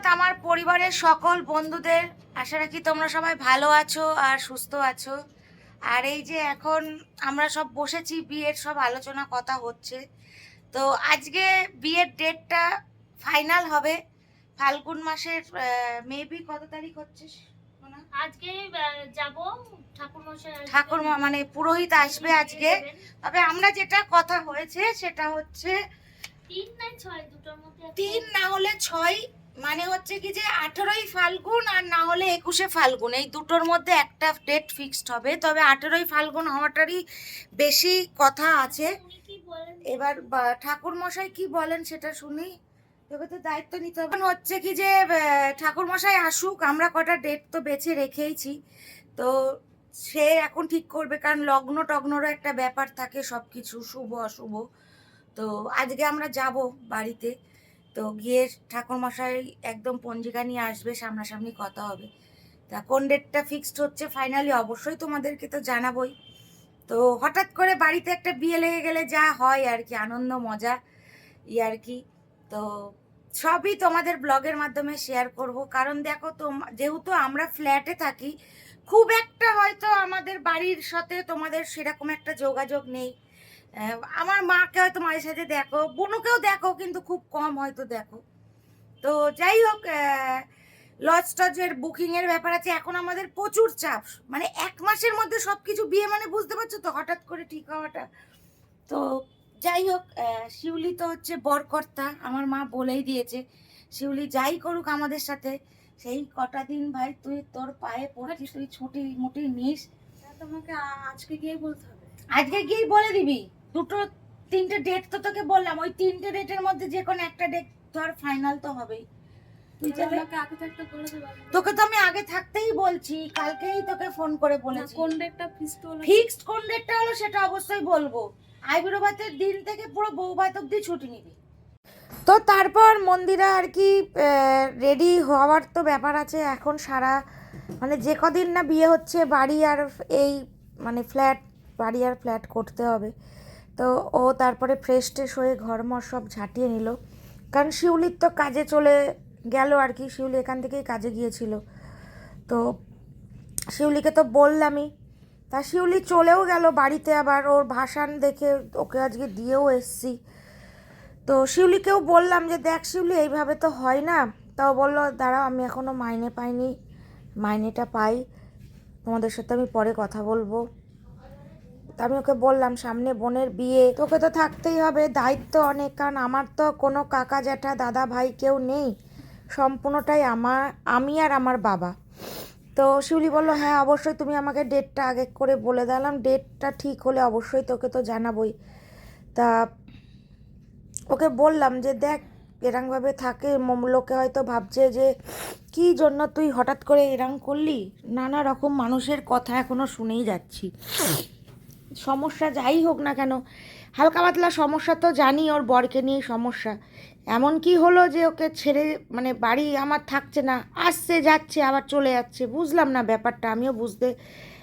সুপ্রভাত আমার পরিবারের সকল বন্ধুদের আশা রাখি তোমরা সবাই ভালো আছো আর সুস্থ আছো। আর এই যে এখন আমরা সব বসেছি বিয়ের সব আলোচনা কথা হচ্ছে। তো আজকে বিয়ের ডেটটা ফাইনাল হবে ফাল্গুন মাসের মেবি কত তারিখ হচ্ছে? আজকে যাব ঠাকুর ঠাকুর মানে পুরোহিত আসবে আজকে। তবে আমরা যেটা কথা হয়েছে সেটা হচ্ছে তিন না ছয় দুটোর মধ্যে তিন না হলে ছয় মানে হচ্ছে কি যে আঠেরোই ফাল্গুন আর না হলে একুশে ফাল্গুন, এই দুটোর মধ্যে একটা ডেট ফিক্সড হবে। তবে আঠেরোই ফাল্গুন হওয়াটারই বেশি কথা আছে। এবার ঠাকুর মশাই কি বলেন সেটা শুনি। তবে তো দায়িত্ব নিতে হবে। হচ্ছে কি যে ঠাকুর মশাই আসুক, আমরা কটা ডেট তো বেছে রেখেইছি। তো সে এখন ঠিক করবে, কারণ লগ্ন টগ্নরও একটা ব্যাপার থাকে সব কিছু শুভ, অশুভ। তো আজকে আমরা যাব বাড়িতে। তো গিয়ে ঠাকুর মশাই একদম পঞ্জিকা নিয়ে আসবে, সামনাসামনি কথা হবে। তা কোন ডেটটা ফিক্সড হচ্ছে ফাইনালি অবশ্যই তোমাদেরকে তো জানাবোই। তো হঠাৎ করে বাড়িতে একটা বিয়ে লেগে গেলে যা হয় আর কি, আনন্দ, মজা, ই আর কি। তো সবই তোমাদের ব্লগের মাধ্যমে শেয়ার করব। কারণ দেখো তো যেহেতু আমরা ফ্ল্যাটে থাকি, খুব একটা হয়তো আমাদের বাড়ির সাথে তোমাদের সেরকম একটা যোগাযোগ নেই। আমার মাকে হয়তো মাঝে সাথে দেখো বোনকেও দেখো কিন্তু খুব কম হয়তো দেখো। তো যাই হোক লজ টজের বুকিংয়ের ব্যাপার আছে। এখন আমাদের প্রচুর চাপ। মানে এক মাসের মধ্যে সব কিছু বিয়ে মানে বুঝতে পারছ তো হঠাৎ করে ঠিক হওয়াটা। তো যাই হোক শিউলি তো হচ্ছে বরকর্তা আমার মা বলেই দিয়েছে শিউলি যাই করুক আমাদের সাথে। সেই কটা দিন ভাই তুই তোর পায়ে পড়েছিস তুই ছুটি মুটি নিস তোমাকে আজকে গিয়ে বলতে হবে। আজকে গিয়ে বলে দিবি। দুটো তিনটে ডেট তো তোকে বললাম ওই তিনটে ডেটের মধ্যে যে কোনো একটা ডেট ধর ফাইনাল তো হবেই। তোকে তো আমি আগে থাকতেই বলছি কালকেই তোকে ফোন করে বলেছি। কোন ডেটটা ফিক্সড হলো? ফিক্সড কোন ডেটটা হলো সেটা অবশ্যই বলব। আইবুড়ো ভাতের দিন থেকে পুরো বউ ভাত অব্দি ছুটি নিবি। তো তারপর মন্দিরা আর কি রেডি হওয়ার তো ব্যাপার আছে। এখন সারা মানে যে কদিন না বিয়ে হচ্ছে বাড়ি আর এই মানে ফ্ল্যাট বাড়ি আর ফ্ল্যাট করতে হবে। তো ও তারপরে ফ্রেশ ট্রেশ হয়ে ঘরমর সব ঝাঁটিয়ে নিল। কারণ শিউলির তো কাজে চলে গেল আর কি, শিউলি এখান থেকেই কাজে গিয়েছিল। তো শিউলিকে তো বললামই। তা শিউলি চলেও গেল বাড়িতে আবার, ওর ভাসান দেখে ওকে আজকে দিয়েও এসছি। তো শিউলিকেও বললাম যে, দেখ শিউলি, এইভাবে তো হয় না। তাও বলল, দাঁড়াও, আমি এখনও মাইনে পাইনি, মাইনেটা পাই। তোমাদের সাথে আমি পরে কথা বলব। তা আমি ওকে বললাম, সামনে বোনের বিয়ে। তোকে তো থাকতেই হবে, দায়িত্ব অনেক, কারণ আমার তো কোনো কাকা, জ্যাঠা, দাদা, ভাই কেউ নেই। সম্পূর্ণটাই আমার, আমি আর আমার বাবা। তো শিউলি বলল হ্যাঁ অবশ্যই তুমি আমাকে ডেটটা আগে করে বলে দিলাম ডেটটা ঠিক হলে অবশ্যই তোকে তো জানাবই। তা ওকে বললাম যে, দেখ এরমভাবে থাকে লোকে হয়তো ভাবছে যে, কি জন্য তুই হঠাৎ করে এরম করলি? নানা রকম মানুষের কথা এখনও শুনেই যাচ্ছি। সমস্যা যাই হোক না কেন, হালকা পাতলা সমস্যা তো জানি ওর বরকে নিয়ে সমস্যা। এমন কি হলো যে ওকে ছেড়ে মানে বাড়ি আমার থাকছে না, আসছে, যাচ্ছে, আবার চলে যাচ্ছে, বুঝলাম না ব্যাপারটা, আমিও বুঝতে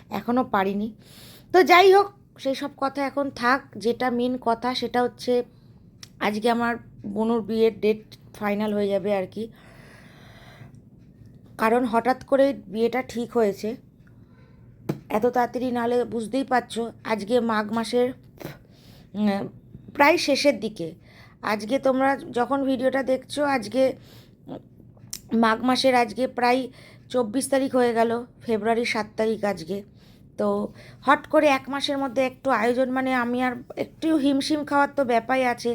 এখনও পারিনি। তো যাই হোক, সেই সব কথা এখন থাক, যেটা মেন কথা সেটা হচ্ছে আজকে আমার বোনুর বিয়ের ডেট ফাইনাল হয়ে যাবে আর কি। কারণ হঠাৎ করে বিয়েটা ঠিক হয়েছে। এত তাড়াতাড়ি নাহলে বুঝতেই পারছ, আজকে মাঘ মাসের প্রায় শেষের দিকে। আজকে তোমরা যখন ভিডিওটা দেখছ, আজকে, মাঘ মাসের আজকে প্রায় চব্বিশ তারিখ হয়ে গেল ফেব্রুয়ারির সাত তারিখ আজকে। তো হট করে এক মাসের মধ্যে একটু আয়োজন মানে আমি আর একটু হিমশিম খাওয়ার তো ব্যাপারই আছে,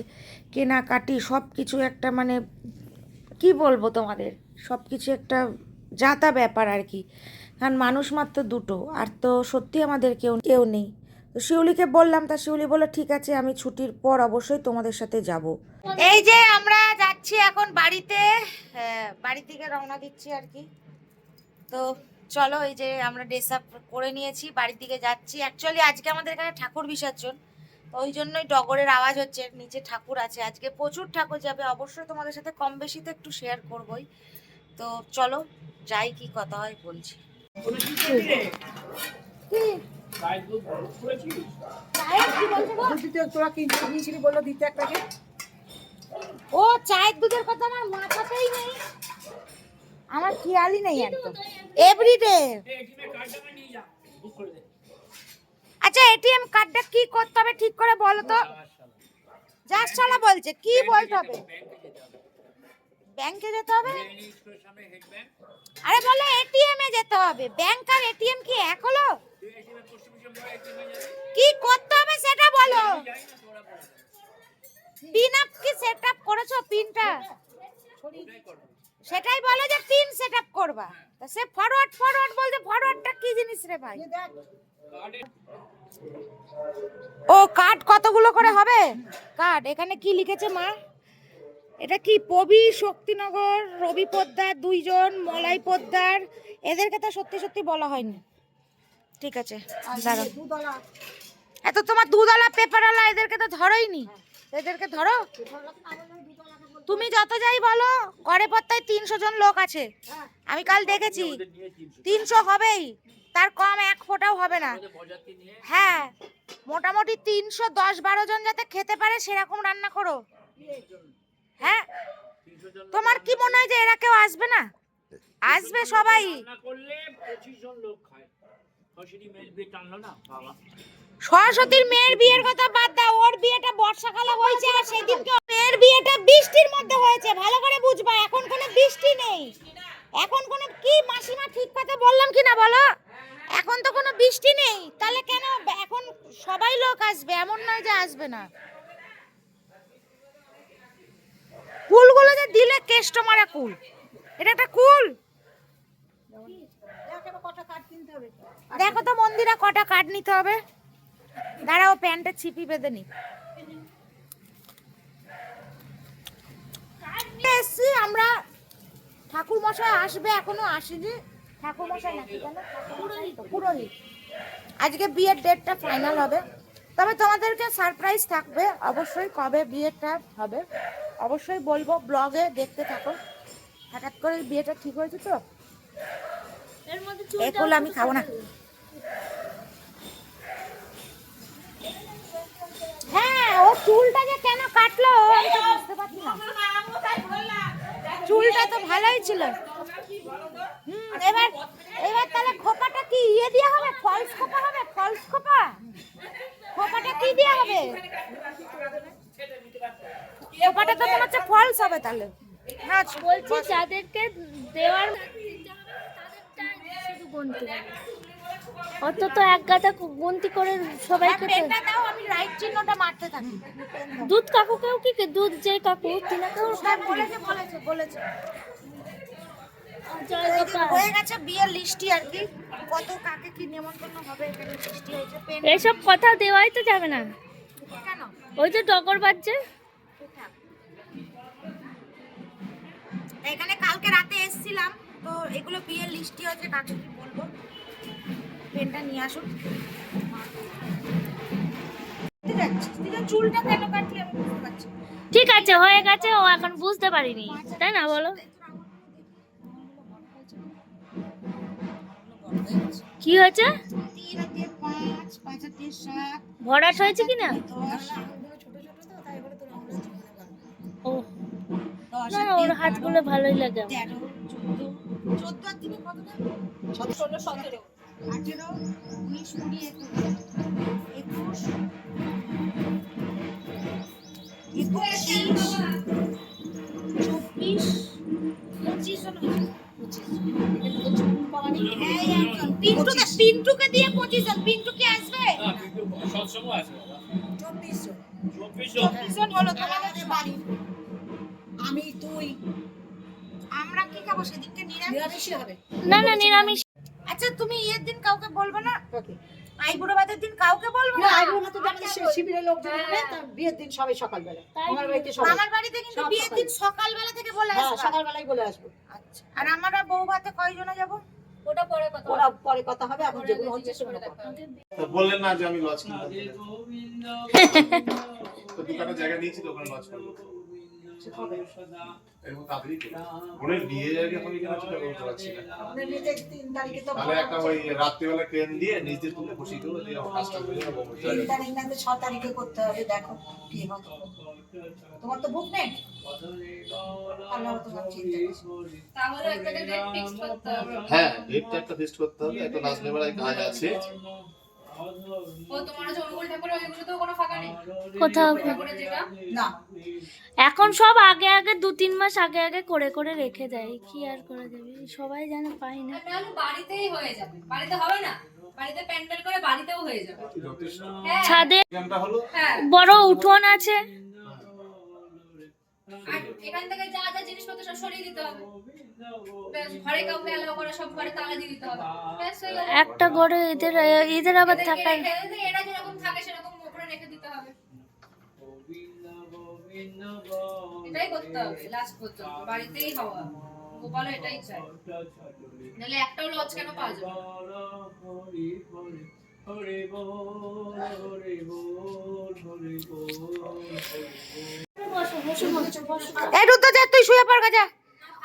কেনাকাটি সব কিছু একটা মানে কি বলব তোমাদের সব কিছু একটা যাতা ব্যাপার আর কি। কারণ মানুষ মাত্র দুটো আর তো সত্যি আমাদের কেউ কেউ নেই। তো শিউলিকে বললাম তা শিউলি বলল ঠিক আছে আমি ছুটির পর অবশ্যই তোমাদের সাথে যাব। এই যে আমরা যাচ্ছি এখন বাড়িতে হ্যাঁ, বাড়ি থেকে রওনা দিচ্ছি আর কি। তো চলো এই যে আমরা ড্রেস আপ করে নিয়েছি বাড়ির দিকে যাচ্ছি। অ্যাকচুয়ালি আজকে আমাদের এখানে ঠাকুর বিসর্জন ওই জন্যই ডগরের আওয়াজ হচ্ছে নিচে ঠাকুর আছে। আজকে প্রচুর ঠাকুর যাবে অবশ্যই তোমাদের সাথে কম বেশি তো একটু শেয়ার করবই। তো চলো যাই কি কথা হয় বলছি। তোরা বলল দিতে ও চায়ের দুধের কথা আমার আমার খেয়ালই নেই একদম এভরিডে আচ্ছা এটিএম কার্ডটা কি করতে হবে ঠিক করে বলো তো যার বলছে কি বলতে হবে ব্যাংকে যেতে হবে? আরে বলে এটিএম এ যেতে হবে। ব্যাংক আর এটিএম কি এক হলো কি করতে হবে সেটা বলো। পিন আপ কি সেট আপ করেছ পিনটা? সেটাই বলে যে পিন সেট আপ করবা। তা সে ফরওয়ার্ড ফরওয়ার্ড বলতে ফরওয়ার্ডটা কি জিনিস রে ভাই? ও কার্ড কতগুলো করে হবে? কার্ড এখানে কি লিখেছে মা? এটা কি পবি শক্তিনগর, রবি পোদ্দার, দুইজন, মলাই পোদ্দার? এদেরকে তো সত্যি সত্যি বলা হয়নি। ঠিক আছে এত তোমার দুধওয়ালা পেপারওয়ালা এদেরকে তো ধরোইনি। এদেরকে ধরো। তুমি যত যাই বলো গড়ে পত্তায় তিনশো জন লোক আছে। আমি কাল দেখেছি, তিনশো হবেই। তার কম এক ফোঁটাও হবে না। হ্যাঁ মোটামুটি তিনশো দশ বারো জন যাতে খেতে পারে, সেরকম রান্না করো। হ্যাঁ? তোমার কি মনে হয় যে এরা কেউ আসবে না? আসবে সবাই। সরস্বতীর মেয়ের বিয়ের কথা বাদ দাও, ওর বিয়েটা বর্ষাকালে হয়েছে আর সেদিনকে মেয়ের বিয়েটা বৃষ্টির মধ্যে হয়েছে, ভালো করে বুঝবা, এখন কোনো বৃষ্টি নেই। এখন কোনো, কি মাসিমা ঠিক কথা বললাম কি না বলো? এখন তো কোনো বৃষ্টি নেই, তাহলে কেন এখন সবাই লোক আসবে, এমন নয় যে আসবে না। কুলগুলো যে দিলে কেষ্ট মারা কুল। এটা একটা কুল। দেখ কাঠ তো মন্দিরা কটা কার্ড নিতে হবে। দাঁড়াও প্যান্টের ছিপি বেঁধে নি। এসছি, আমরা ঠাকুর মশাই আসবে, এখনও আসেনি। ঠাকুর মশাই নাকি পুরোহিত আজকে বিয়ের ডেটটা ফাইনাল হবে। তবে তোমাদেরকে সারপ্রাইজ থাকবে অবশ্যই কবে বিয়েটা হবে। অবশ্যই বলব ব্লগে দেখতে থাকো। হঠাৎ করে বিয়েটা ঠিক হয়েছে তো? এগুলো আমি খাব না। হ্যাঁ ও চুলটা যে কেন কাটলো আমি তো বুঝতে পারছি না। চুলটা তো ভালোই ছিল। হুম এবার এবার তাহলে খোপাটা কি ইয়ে হবে? ফলস খোপা হবে? ফলস খোপা? খোপাটা কি দেওয়া হবে? খোপাটা তো মনে হচ্ছে ফলস হবে তাহলে। না বলছি যাদেরকে দেওয়ার শুধু গুনতে অত তো এক গাদা গুনতি করে সবাইকে তো- দাও আমি রাইট চিহ্নটা মারতে থাকি। দুধ কাকুকেও কি কি- দুধ যে কাকু তিনাকেও হ্যাঁ, বলেছে বলেছে বলেছে। হয়ে গেছে বিয়ের লিস্টি আর কি। কত কাকে কি নিমন্ত্রণ হবে এখানে লিস্টি হয়েছে পেন এসব কথা দেওয়াই তো যাবে না। কেন? ওই তো ডগর বাজছে। এখানে কালকে রাতে এসেছিলাম তো এগুলো বিয়ের লিস্টই হয়েছে কাকে কি বলব? পেনটা নিয়ে আসুন চুলটা কেন কাটলি আমি বুঝতে পারছি ঠিক আছে হয়ে গেছে ও এখন বুঝতে পারিনি। তাই না বলো? কি হয়েছে? ভরাট হয়েছে কি না ও। না ওর হাতগুলো ভালোই লাগে চোদ্দ আর তিনে কত ষোলো সতেরো আঠেরো উনিশ কুড়ি একুশ। একুশ। চব্বিশ পঁচিশ। এই একজন। পিন্টুকে পিন্টুকে দিয়ে পঁচিশ জন। পিন্টু কি আসবে? চব্বিশ জন। চব্বিশ চব্বিশ জন হলো তোমাদের বাড়ি। আমি তুই। আমরা কি খাব সেদিনকে নিরামিষ? নিরামিষই হবে। না না নিরামিষ। আচ্ছা তুমি ইয়ের দিন কাউকে বলবে না? ওকে আইবুড়ো ভাতের দিন কাউকে বলবে না? না আইবুড়ো ভাতে আমাদের শিবিরের লোকজন হবে তার বিয়ের দিন সবাই সকালবেলা। আমার বাড়িতে সবাই। আমার বাড়িতে কিন্তু বিয়ের দিন সকালবেলা। থেকে বলে হ্যাঁ আসবা। সকালবেলায় বলে আসব। আচ্ছা আর আমরা বউ ভাতে কয়জনে যাব? ওরা পরে কথা হবে এখন যেগুলো হচ্ছে সেগুলো করো। তো বললেন না যে আমি লজ কিনবো তো দুখানা জায়গা নিয়েছি তো ওখানে লজ করব। এরকম তাড়াতাড়ি করব। বোনের বিয়ে জায়গা হবে কিনা সেটা বলতে পারছি না। আমাদের নিজের তিন তারিখে তো তাহলে একটা ওই রাত্রিবেলা ট্রেন দিয়ে নিজে তুলে বসিয়ে দেবো দিয়ে কাজটা হয়ে যাবে তিন তারিখ না ছ তারিখে করতে হবে দেখো কি তোমার তো বুক নেই? হ্যাঁ ডেটটা একটা ফিক্সড করতে হবে একটা নাচ নেবার কাজ আছে। এখন সব আগে আগে দু তিন মাস আগে আগে করে করে রেখে দেয়। কি আর করে যাবে সবাই জানে পাই না। বাড়িতেই হয়ে যাবে। বাড়িতে হবে না। বাড়িতে প্যান্ডেল করে বাড়িতেও হয়ে যাবে। হ্যাঁ। ছাদে হ্যাঁ। বড় উঠোন আছে। আর এখান থেকে যা যা জিনিসপত্র সব সরিয়ে দিতে হবে। ঘরে কাউকে অ্যালাউ করে সব ঘরে তালা দিয়ে দিতে হবে। একটা ঘরে এদের এদের আবার দিতে, এরা যেরকম থাকে সেরকম উপরে রেখে দিতে হবে। এটাই করতে হবে লাস্ট পর্যন্ত। বাড়িতেই হওয়া। গোপালও এটাই চাই নাহলে একটাও লজ কেন পাওয়া যাবে একটু তো যা তুই শুয়ে পড়গা যা।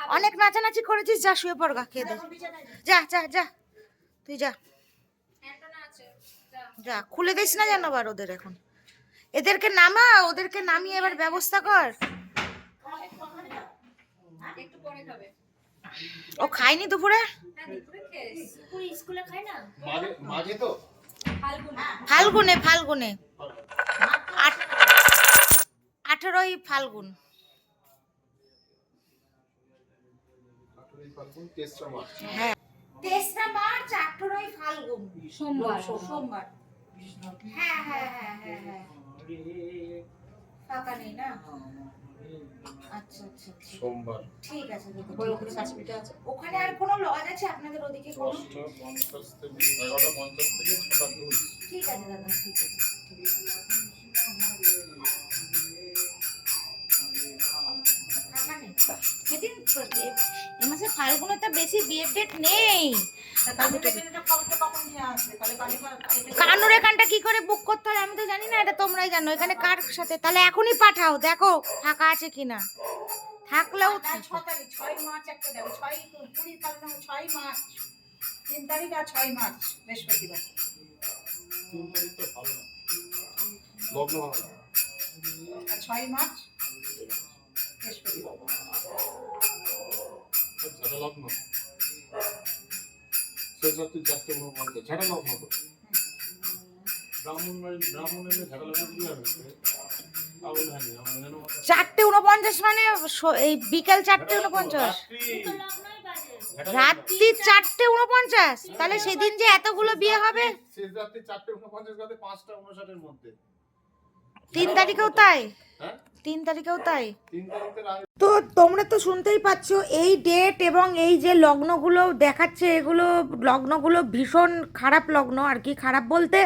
অনেক নাচানাচি করেছিস যা শুয়ে পড়গা খেয়ে দে। যা যা যা। তুই যা। যা। যা খুলে দিস না যেন আবার ওদের এখন। এদেরকে নামা ওদেরকে নামিয়ে এবার ব্যবস্থা কর। ও খায়নি দুপুরে? খেয়ে। স্কুলে খাই না? মাঝে তো। ফাল্গুন ফাল্গুনে। আঠেরোই ফাল্গুন। হ্যাঁ। তেসরা মার্চ আঠেরোই ফাল্গুন। সোমবার। সোমবার। হ্যাঁ হ্যাঁ হ্যাঁ হ্যাঁ হ্যাঁ। ফাঁকা নেই না? আচ্ছা আচ্ছা আচ্ছা সোমবার ঠিক আছে ওই ওখানে আছে। আছে ওখানে আর কোনো লজ আছে আপনাদের ওদিকে কোনো দশটা পঞ্চাশ থেকে এগারোটা পঞ্চাশ থেকে ছটা দুই ঠিক আছে দাদা ঠিক আছে ঠিক আছে। ফাঁকা নেই। সেদিন তো- এ- মাসে ফাল্গুনেতে বেশি বিয়ের ডেট নেই পেমেন্ট কানুর এখানটা কি করে বুক করতে হয় আমি তো জানি না এটা তোমরাই জানো। এখানে কার সাথে? তাহলে এখনই পাঠাও দেখো ফাঁকা আছে কিনা। থাকলেও তাই ছ তারিখ ছয় মার্চ একটা দেবো ছয় কুড়ি ছয় মার্চ। তিন তারিখ আর ছয় মার্চ বৃহস্পতিবার। তিন তারিখ তো ভালো না। লগ্ন ভালো না। ছয় মার্চ বৃহস্পতিবার। লগ্ন। চারটে উনপঞ্চাশ ব্রাহ্মণ ব্রাহ্মণ চারটে মানে এই বিকেল চারটে উনপঞ্চাশ রাত্রি চারটে উনপঞ্চাশ তাহলে সেদিন যে এতগুলো বিয়ে হবে? শেষ রাত্রি চারটে উনপঞ্চাশ পাঁচটা উনষাটের মধ্যে। তিন তারিখেও তাই? হ্যাঁ? তিন তারিখেও তাই? তিন তারিখের আগে তো তোমরা তো শুনতেই পাচ্ছ এই ডেট এবং এই যে লগ্নগুলো দেখাচ্ছে এগুলো লগ্নগুলো ভীষণ খারাপ লগ্ন আর কি খারাপ বলতে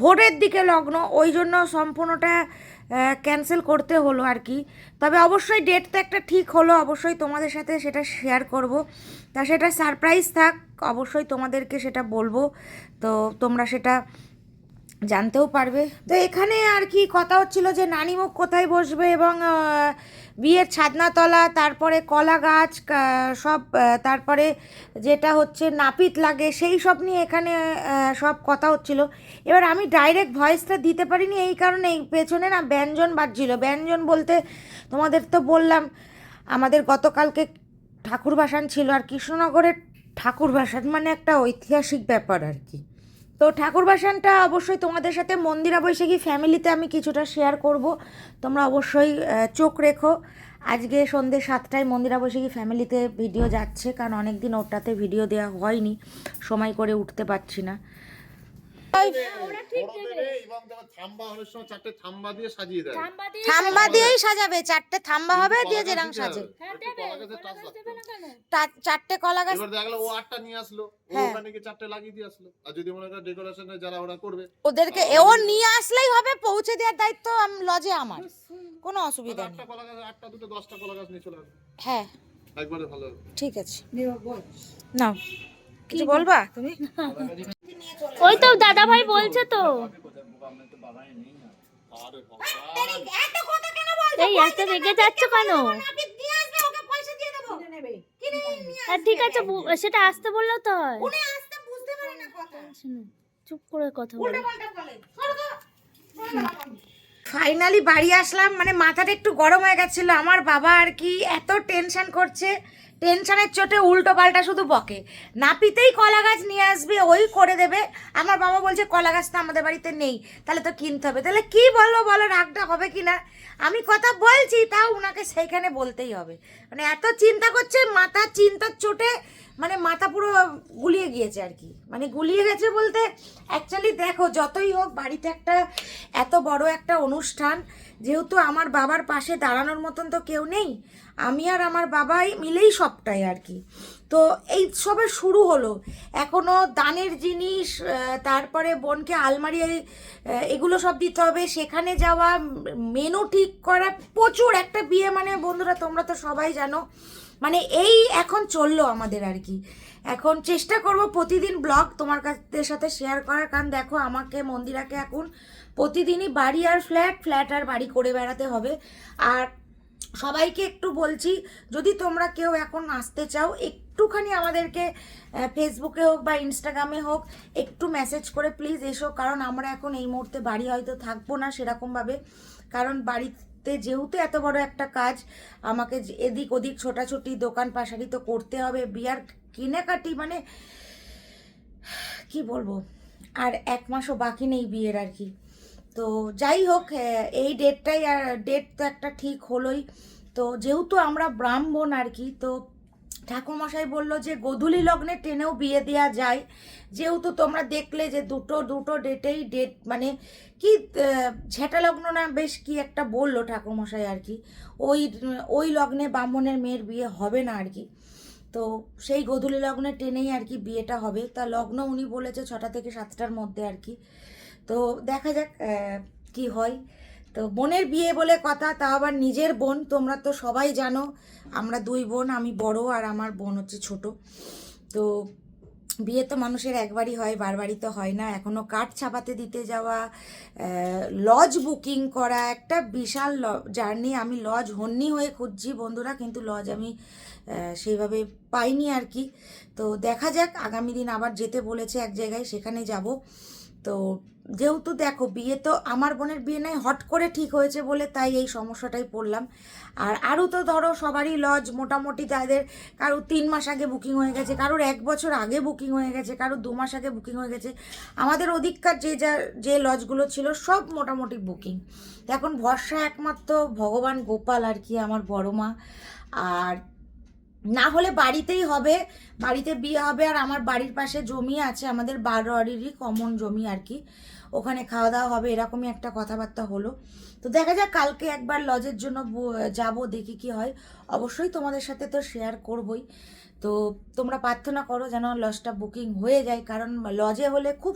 ভোরের দিকে লগ্ন ওই জন্য সম্পূর্ণটা ক্যান্সেল করতে হলো আর কি। তবে অবশ্যই ডেট তো একটা ঠিক হলো অবশ্যই তোমাদের সাথে সেটা শেয়ার করব। তা সেটা সারপ্রাইজ থাক অবশ্যই তোমাদেরকে সেটা বলব। তো তোমরা সেটা জানতেও পারবে। তো এখানে আর কি কথা হচ্ছিল যে নানিমুখ কোথায় বসবে এবং বিয়ের ছাদনাতলা, তারপরে কলা গাছ সব তারপরে যেটা হচ্ছে নাপিত লাগে, সেই সব নিয়ে এখানে সব কথা হচ্ছিল। এবার আমি ডাইরেক্ট ভয়েসটা দিতে পারিনি, এই কারণে এই পেছনে না ব্যঞ্জন বাজছিল। ব্যঞ্জন বলতে তোমাদের তো বললাম, আমাদের গতকালকে ঠাকুর ভাসান ছিল আর কৃষ্ণনগরের ঠাকুর ভাসান মানে একটা ঐতিহাসিক ব্যাপার আর কি। তো ঠাকুর বাসানটা অবশ্যই তোমাদের সাথে মন্দিরা বৈশাখী ফ্যামিলিতে আমি কিছুটা শেয়ার করব। তোমরা অবশ্যই চোখ রেখো। আজকে সন্ধে সাতটায় মন্দিরা বৈশাখী ফ্যামিলিতে ভিডিও যাচ্ছে, কারণ অনেক দিন ওটাতে ভিডিও দেওয়া হয়নি। সময় করে উঠতে পারছি না। থাম্বা অনেক সময় চারটে থাম্বা দিয়ে সাজিয়ে দেয় থাম্বা দিয়েই সাজাবে। চারটে থাম্বা হবে দিয়ে সাজে। হ্যাঁ চারটে কলা গাছ ও আটটা নিয়ে আসলো ও হ্যাঁ। ওখানে চারটে লাগিয়ে দিয়ে আসলো। আর যদি মনে করে ডেকোরেশনে যারা ওরা করবে ওদেরকে ও নিয়ে আসলেই হবে পৌঁছে দেওয়ার দায়িত্ব লজে আমার। কোনো অসুবিধা নেই আটটা কলা গাছ আটটা দুটো দশটা কলা গাছ নিয়ে চলে আসবে। হ্যাঁ। একবারে ভালো ঠিক আছে। বল। নাও। কিছু বলবা? তুমি? ওই তো দাদা ভাই বলছে তো। এই, এত রেগে যাচ্ছ কেন? ঠিক আছে সেটা আসতে বললেও তো হয়। চুপ করে কথা বলো। ফাইনালি বাড়ি আসলাম মানে মাথাটা একটু গরম হয়ে গেছিল। আমার বাবা আর কি এত টেনশন করছে টেনশনের চোটে উল্টো পাল্টা শুধু বকে। নাপিতেই কলা গাছ নিয়ে আসবে, ওই করে দেবে। আমার বাবা বলছে কলা গাছ তো আমাদের বাড়িতে নেই, তাহলে তো কিনতে হবে। তাহলে কি বলব বলো, রাগটা হবে কি না? আমি কথা বলছি, তাও ওনাকে সেইখানে বলতেই হবে। মানে এত চিন্তা করছে, মাথা চিন্তার চোটে মানে মাথা পুরো গুলিয়ে গিয়েছে আর কি। মানে গুলিয়ে গেছে বলতে অ্যাকচুয়ালি দেখো, যতই হোক, বাড়িতে একটা এত বড় একটা অনুষ্ঠান, যেহেতু আমার বাবার পাশে দাঁড়ানোর মতন তো কেউ নেই আমি আর আমার বাবাই মিলেই সবটাই আর কি। তো এই সবে শুরু হলো। এখনও দানের জিনিস তারপরে বোনকে আলমারি এগুলো সব দিতে হবে। সেখানে যাওয়া মেনু ঠিক করা প্রচুর। একটা বিয়ে মানে বন্ধুরা, তোমরা তো সবাই জানো। মানে এই এখন চলল আমাদের আর কি। এখন চেষ্টা করব প্রতিদিন ব্লগ তোমার কাছের সাথে শেয়ার করার। কারণ দেখো, আমাকে, মন্দিরাকে এখন প্রতিদিনই বাড়ি আর ফ্ল্যাট ফ্ল্যাট আর বাড়ি করে বেড়াতে হবে। আর সবাইকে একটু বলছি, যদি তোমরা কেউ এখন আসতে চাও, একটুখানি আমাদেরকে ফেসবুকে হোক বা ইনস্টাগ্রামে হোক, একটু মেসেজ করে প্লিজ এসো, কারণ আমরা এখন এই মুহূর্তে বাড়ি হয়তো থাকব না সেরকমভাবে। কারণ বাড়িতে যেহেতু এত বড় একটা কাজ, আমাকে এদিক ওদিক ছোটাছুটি, দোকান পাশারি তো করতে হবে। বিয়ার কিনেকাটি মানে কি বলব? আর এক মাসও বাকি নেই বিয়ের আর কি। তো যাই হোক এই ডেটটাই আর ডেট তো একটা ঠিক হলোই। তো যেহেতু আমরা ব্রাহ্মণ আর কি, তো ঠাকুরমশাই বলল যে গোধূলি লগ্নে ট্রেনেও বিয়ে দেওয়া যায়। যেহেতু তোমরা দেখলে যে দুটো দুটো ডেটেই ডেট মানে কি ঝেঁটা লগ্ন না, বেশ কি একটা বলল ঠাকুরমশাই আর কি। ওই ওই লগ্নে ব্রাহ্মণের মেয়ের বিয়ে হবে না আর কি। তো সেই গোধূলি লগ্নে টেনেই আর কি বিয়েটা হবে। তা লগ্ন উনি বলেছে ছটা থেকে সাতটার মধ্যে আর কি। তো দেখা যাক কি হয়। তো বোনের বিয়ে বলে কথা, তা আবার নিজের বোন। তোমরা তো সবাই জানো, আমরা দুই বোন, আমি বড় আর আমার বোন হচ্ছে ছোট। তো বিয়ে তো মানুষের একবারই হয়, বারবারই তো হয় না। এখনও কাঠ ছাপাতে দিতে যাওয়া লজ বুকিং করা, একটা বিশাল জার্নি। আমি লজ হন্নি হয়ে খুঁজছি বন্ধুরা, কিন্তু লজ আমি সেইভাবে পাইনি আর কি। তো দেখা যাক, আগামী দিন আবার যেতে বলেছে এক জায়গায়, সেখানে যাব। তো যেহেতু দেখো, বিয়ে তো আমার বোনের বিয়ে নয়, হট করে ঠিক হয়েছে বলে তাই এই সমস্যাটাই পড়লাম। আর আরও তো ধরো সবারই লজ, মোটামুটি তাদের কারোর তিন মাস আগে বুকিং হয়ে গেছে, কারোর এক বছর আগে বুকিং হয়ে গেছে, কারোর দু মাস আগে বুকিং হয়ে গেছে। আমাদের অধিককার যে যা, যে লজগুলো ছিল সব মোটামুটি বুকিং। এখন ভরসা একমাত্র ভগবান গোপাল আর কি, আমার বড় মা। আর না হলে বাড়িতেই হবে, বাড়িতে বিয়ে হবে আর আমার বাড়ির পাশে জমি আছে, আমাদের বারোয়ারিরই কমন জমি আর কি। ওখানে খাওয়া দাওয়া হবে, এরকমই একটা কথাবার্তা হলো। তো দেখা যাক, কালকে একবার লজের জন্য যাব, দেখি কি হয়। অবশ্যই তোমাদের সাথে তো শেয়ার করবই। তো তোমরা প্রার্থনা করো যেন লজটা বুকিং হয়ে যায়, কারণ লজে হলে খুব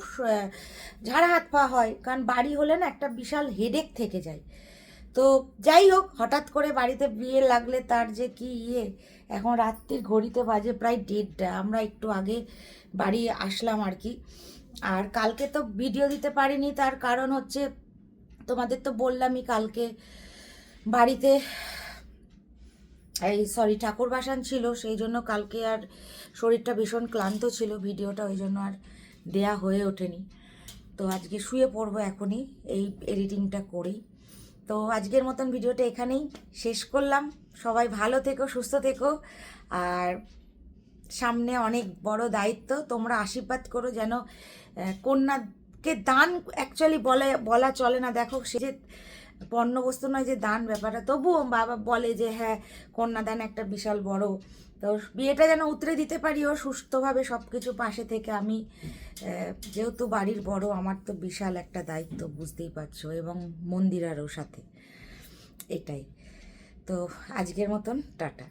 ঝাড়া হাত পা হয়, কারণ বাড়ি হলে না একটা বিশাল হেডেক থেকে যায়। তো যাই হোক, হঠাৎ করে বাড়িতে বিয়ে লাগলে তার যে কি ইয়ে এখন রাত্রির ঘড়িতে বাজে প্রায় দেড়টা। আমরা একটু আগে বাড়ি আসলাম আর কি। আর কালকে তো ভিডিও দিতে পারিনি, তার কারণ হচ্ছে তোমাদের তো বললামই কালকে বাড়িতে এই সরি ঠাকুর বাসান ছিল, সেই জন্য কালকে আর শরীরটা ভীষণ ক্লান্ত ছিল ভিডিওটা ওই জন্য আর দেয়া হয়ে ওঠেনি। তো আজকে শুয়ে পড়ব এখনই, এই এডিটিংটা করেই। তো আজকের মতন ভিডিওটা এখানেই শেষ করলাম। সবাই ভালো থেকো, সুস্থ থেকো। আর সামনে অনেক বড় দায়িত্ব, তোমরা আশীর্বাদ করো যেন কন্যাকে দান অ্যাকচুয়ালি বলে, বলা চলে না। দেখো, সে যে পণ্য বস্তু নয় যে দান ব্যাপারটা, তবুও বাবা বলে যে হ্যাঁ কন্যাদান একটা বিশাল বড় তো বিয়েটা যেন উতরে দিতে পারি ও সুস্থভাবে সব কিছু পাশে থেকে আমি যেহেতু বাড়ির বড়, আমার তো বিশাল একটা দায়িত্ব, বুঝতেই পারছ, এবং মন্দিরারও সাথে, এটাই। তো আজকের মতন, টাটা।